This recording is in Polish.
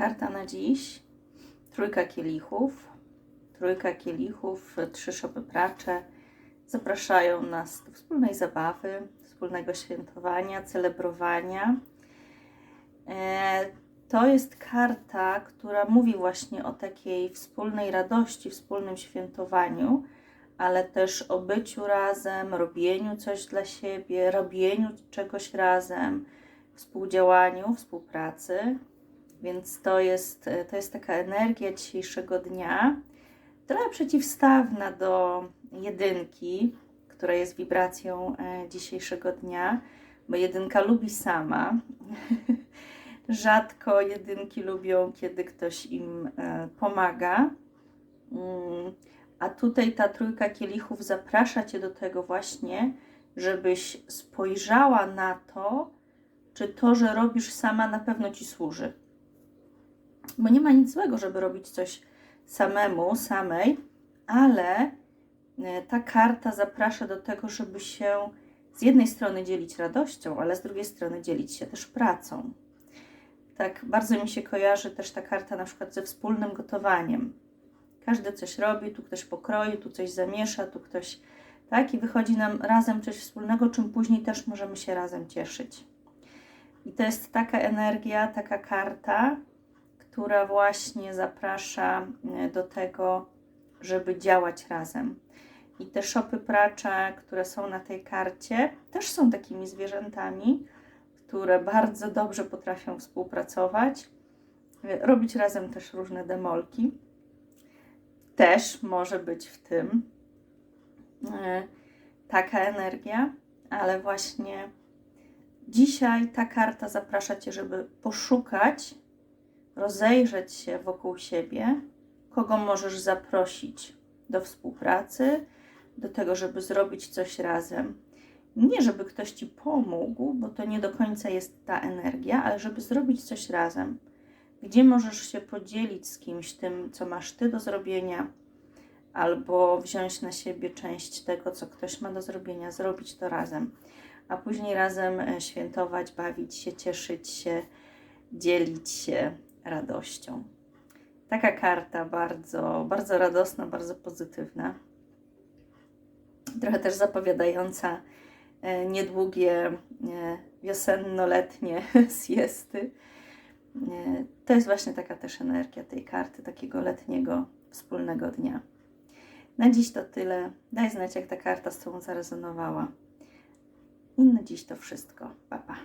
karta na dziś. Trójka kielichów. Trójka kielichów, trzy szopy pracze zapraszają nas do wspólnej zabawy, wspólnego świętowania, celebrowania. E, To jest karta, która mówi właśnie o takiej wspólnej radości, wspólnym świętowaniu, ale też o byciu razem, robieniu coś dla siebie, robieniu czegoś razem, współdziałaniu, współpracy. Więc to jest, to jest taka energia dzisiejszego dnia, trochę przeciwstawna do jedynki, która jest wibracją e, dzisiejszego dnia, bo jedynka lubi sama. Rzadko jedynki lubią, kiedy ktoś im e, pomaga. Mm, A tutaj ta trójka kielichów zaprasza cię do tego właśnie, żebyś spojrzała na to, czy to, że robisz sama, na pewno ci służy. Bo nie ma nic złego, żeby robić coś samemu, samej, ale e, ta karta zaprasza do tego, żeby się z jednej strony dzielić radością, ale z drugiej strony dzielić się też pracą. Tak bardzo mi się kojarzy też ta karta na przykład ze wspólnym gotowaniem. Każdy coś robi, tu ktoś pokroi, tu coś zamiesza, tu ktoś tak i wychodzi nam razem coś wspólnego, czym później też możemy się razem cieszyć. I to jest taka energia, taka karta, która właśnie zaprasza e, do tego, żeby działać razem. I te szopy pracze, które są na tej karcie, też są takimi zwierzętami, które bardzo dobrze potrafią współpracować, e, robić razem też różne demolki. Też może być w tym e, taka energia, ale właśnie dzisiaj ta karta zaprasza Cię, żeby poszukać, rozejrzeć się wokół siebie, kogo możesz zaprosić do współpracy, do tego, żeby zrobić coś razem. Nie, żeby ktoś ci pomógł, bo to nie do końca jest ta energia, ale żeby zrobić coś razem. Gdzie możesz się podzielić z kimś tym, co masz ty do zrobienia, albo wziąć na siebie część tego, co ktoś ma do zrobienia, zrobić to razem, a później razem e, świętować, bawić się, cieszyć się, dzielić się radością. Taka karta bardzo, bardzo radosna, bardzo pozytywna. Trochę też zapowiadająca e, niedługie e, wiosenno-letnie siesty. E, To jest właśnie taka też energia tej karty, takiego letniego wspólnego dnia. Na dziś to tyle. Daj znać, jak ta karta z Tobą zarezonowała. I na dziś to wszystko. Pa, pa.